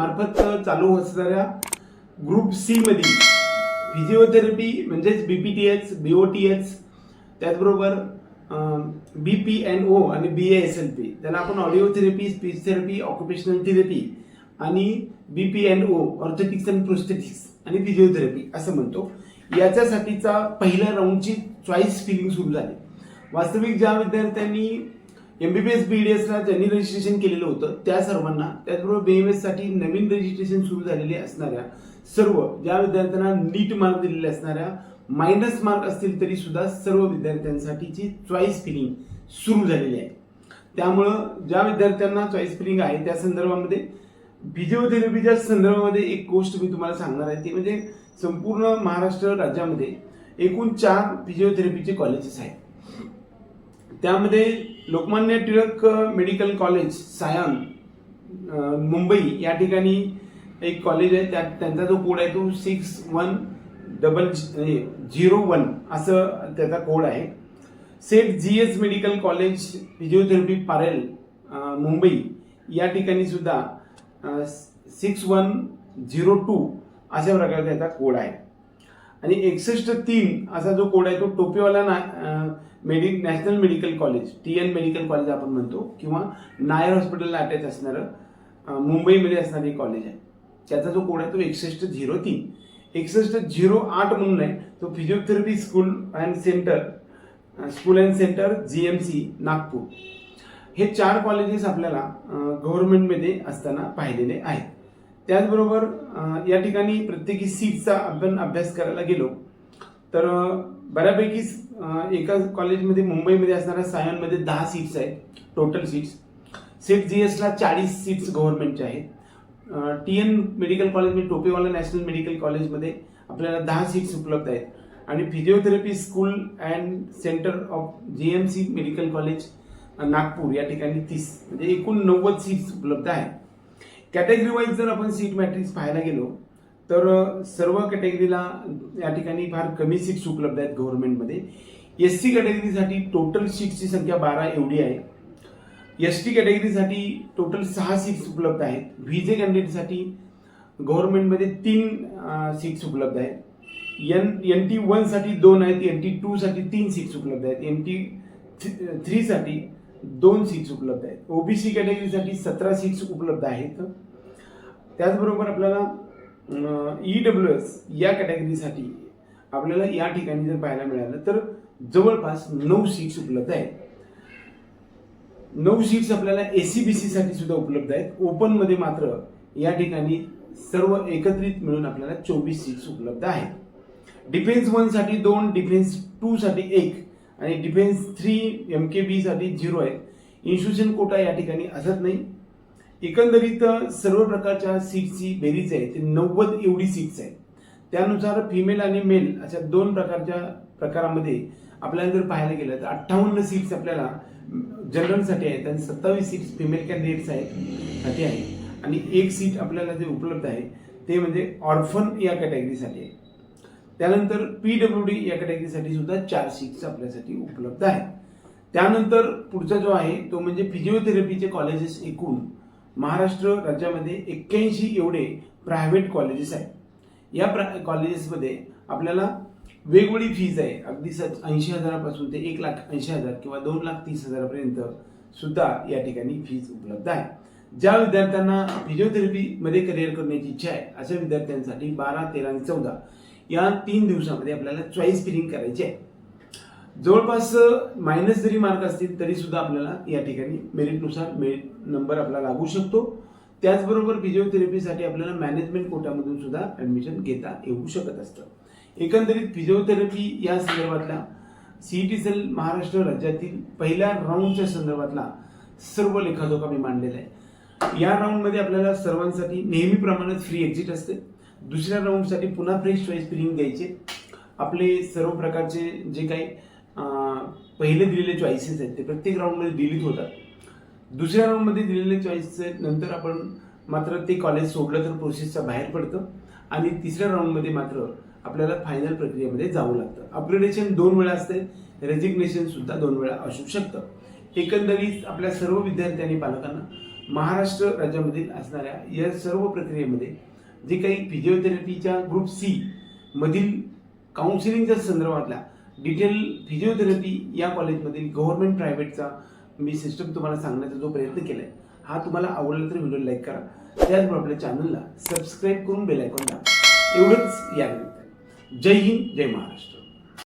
मार्फत चालू असणाऱ्या ग्रुप सी मधील फिजिओथेरपी म्हणजेच B P T H B O T H त्याचबरोबर बी पी एन ओ आणि बी एस एल पी त्याला आपण audio therapy speech therapy occupational therapy आणि B P N O orthotics and prosthetics आणि फिजिओथेरपी असं म्हणतो. याच्यासाठीचा पहिल्या राऊंडची चॉईस फिलिंग सुरू झाली. वास्तविक ज्या विद्यार्थ्यांनी एमबीबीएस बीडीएसला ज्यांनी रजिस्ट्रेशन केलेलं होतं. त्या सर्वांना त्याचबरोबर बीएमएससाठी नवीन रजिस्ट्रेशन सुरू झालेले असणाऱ्या सर्व ज्या विद्यार्थ्यांना नीट मार्क दिलेले असणाऱ्या मायनस मार्क असतील तरी सुद्धा सर्व विद्यार्थ्यांसाठीची चॉईस फिलिंग सुरू झालेली आहे. त्यामुळं ज्या विद्यार्थ्यांना चॉईस फिलिंग आहे त्या संदर्भामध्ये फिजिओथेरपीच्या संदर्भामध्ये एक गोष्ट मी तुम्हाला सांगणार आहे. ती म्हणजे संपूर्ण महाराष्ट्र राज्यामध्ये एकूण चार फिजिओथेरपीचे कॉलेजेस आहेत. त्यामध्ये लोकमान्य टिळक मेडिकल कॉलेज सायन मुंबई या ठिकाणी एक कॉलेज आहे. त्यात त्यांचा जो कोड आहे तो six one double zero one असं त्याचा कोड आहे. Seth G S medical college physiotherapy Parel Mumbai या ठिकाणी सुद्धा सिक्स वन झिरो टू अशा प्रकारचा त्याचा कोड आहे. आणि एकसष्ट तीन असा जो कोड आहे तो टोपेवाला ना मेडि national medical college T N medical college आपण म्हणतो किंवा नायर हॉस्पिटलला अटॅच असणारं मुंबईमध्ये असणारं एक कॉलेज आहे. त्याचा जो कोड आहे तो एकसष्ट झिरो तीन. एकसष्ट झिरो आठ म्हणून आहे तो physiotherapy school and centre school and centre G M C Nagpur. हे चार कॉलेजेस आपल्याला गव्हर्नमेंटमध्ये असताना पाहिलेले आहेत. त्याचबरोबर या ठिकाणी प्रत्येकी सीटचा आपण अभ्यास करायला गेलो तर बऱ्यापैकी एका कॉलेजमध्ये मुंबईमध्ये असणाऱ्या सायनमध्ये दहा सीट्स आहेत टोटल सीट्स सेट जी एसला चाळीस सीट्स गव्हर्नमेंटच्या आहेत. टी एन मेडिकल कॉलेजमध्ये टोपेवाला नॅशनल मेडिकल कॉलेजमध्ये आपल्याला दहा सीट्स उपलब्ध आहेत. आणि physiotherapy school and centre of G M C medical college Nagpur या ठिकाणी तीस म्हणजे एकूण नव्वद सीट्स उपलब्ध आहेत. कॅटेगरी वाईज जर आपण सीट मॅट्रिक्स पाहायला गेलो तर सर्व कॅटेगरीला या ठिकाणी फार कमी सीट्स उपलब्ध आहेत गव्हर्नमेंटमध्ये एस सी कॅटेगरीसाठी टोटल सीट्सची संख्या बारा एवढी आहे. एस टी कॅटेगरीसाठी टोटल सहा सीट्स उपलब्ध आहेत. व्ही जे कॅन्डिडेटसाठी गव्हर्नमेंटमध्ये तीन सीट्स उपलब्ध आहेत. एन एन टी वनसाठी दोन आहेत. एन टी टूसाठी तीन सीट्स उपलब्ध आहेत. एन टी थ्रीसाठी दोन सीट्स उपलब्ध आहेत. ओबीसी कॅटेगरीसाठी सतरा सीट्स उपलब्ध आहेत. त्याचबरोबर आपल्याला ई डब्ल्यू एस या कॅटेगरीसाठी आपल्याला या ठिकाणी जर पाहायला मिळालं तर जवळपास नऊ सीट्स उपलब्ध आहेत. नऊ सीट्स आपल्याला एसी बी साठी सुद्धा उपलब्ध आहेत. ओपनमध्ये मात्र या ठिकाणी सर्व एकत्रित मिळून आपल्याला चोवीस सीट्स उपलब्ध आहेत. डिफेन्स वनसाठी दोन डिफेन्स टूसाठी एक. आणि डिफेन्स थ्री एम के बीसाठी झिरो आहे. इन्स्टिट्यूशन कोटा या ठिकाणी असत नाही. एकंदरीत सर्व प्रकारच्या सीट्सची बेरीज आहे. ते नव्वद एवढी सीट्स आहेत त्यानुसार फिमेल आणि मेल अशा दोन प्रकारच्या प्रकारामध्ये आपल्याला जर पाहायला गेलं तर अठ्ठावन्न सीट्स आपल्याला जनरलसाठी आहेत आणि सत्तावीस सीट्स फिमेल कॅन्डिडेट्स आहेत साठी आहे आणि एक सीट आपल्याला जे उपलब्ध आहे ते म्हणजे ऑर्फन या कॅटेगरीसाठी आहे. त्यानंतर पी डब्ल्यू डी या कॅटेगरीसाठी सुद्धा चार सीट्स आपल्यासाठी उपलब्ध आहेत. त्यानंतर पुढचा जो आहे तो म्हणजे फिजिओथेरपीचे कॉलेजेस एकूण महाराष्ट्र राज्यामध्ये एक्क्याऐंशी एवढे प्रायव्हेट कॉलेजेस आहेत. या प्रा कॉलेजेसमध्ये आपल्याला वेगवेगळी फीज आहे. अगदी सच ऐंशी हजारापासून ते एक लाख ऐंशी हजार किंवा दोन लाख तीस हजारापर्यंत सुद्धा या ठिकाणी फीज उपलब्ध आहे ज्या विद्यार्थ्यांना फिजिओथेरपीमध्ये करिअर करण्याची इच्छा आहे अशा विद्यार्थ्यांसाठी बारा तेरा आणि चौदा या तीन दिवसामध्ये आपल्याला चॉईस फिलिंग करायची आहे. जवळपास मायनस जरी मार्क असतील तरी सुद्धा आपल्याला या ठिकाणी मेरिटनुसार मेरिट नंबर आपला लागू शकतो. त्याचबरोबर फिजिओथेरपीसाठी आपल्याला मॅनेजमेंट कोट्यामधून सुद्धा ऍडमिशन घेता येऊ शकत असतं. एकंदरीत फिजिओथेरपी या संदर्भातल्या सीईटी सेल महाराष्ट्र राज्यातील पहिल्या राऊंडच्या संदर्भातला सर्व लेखाजोखा मी मांडलेला आहे. या राऊंडमध्ये आपल्याला सर्वांसाठी नेहमीप्रमाणेच फ्री एक्झिट असते. दुसऱ्या राऊंडसाठी पुन्हा फ्रेश चॉईस फिलिंग द्यायचे आपले सर्व प्रकारचे जे काही पहिले दिलेले चॉईसेस आहेत ते प्रत्येक राऊंडमध्ये डिलीट होतात. दुसऱ्या राऊंडमध्ये दिलेले चॉईस नंतर आपण मात्र ते कॉलेज सोडलं तर प्रोसेसच्या बाहेर पडतं. आणि तिसऱ्या राऊंडमध्ये मात्र आपल्याला फायनल प्रक्रियेमध्ये जावं लागतं. अपग्रेडेशन दोन वेळा असते रेजिग्नेशन सुद्धा दोन वेळा असू शकतं. एकंदरीत आपल्या सर्व विद्यार्थी आणि पालकांना महाराष्ट्र राज्यामधील असणाऱ्या या सर्व प्रक्रियेमध्ये जे काही फिजिओथेरपीच्या ग्रुप सी मधील काउन्सिलिंगच्या संदर्भातल्या डिटेल फिजिओथेरपी या कॉलेजमधील गव्हर्नमेंट प्रायव्हेटचा मी सिस्टम तुम्हाला सांगण्याचा जो प्रयत्न केला आहे हा तुम्हाला आवडला तर व्हिडिओ लाईक करा. त्याचबरोबर आपल्या चॅनलला सबस्क्राईब करून बेल आयकॉन दाबा एवढंच या जय हिंद जय महाराष्ट्र.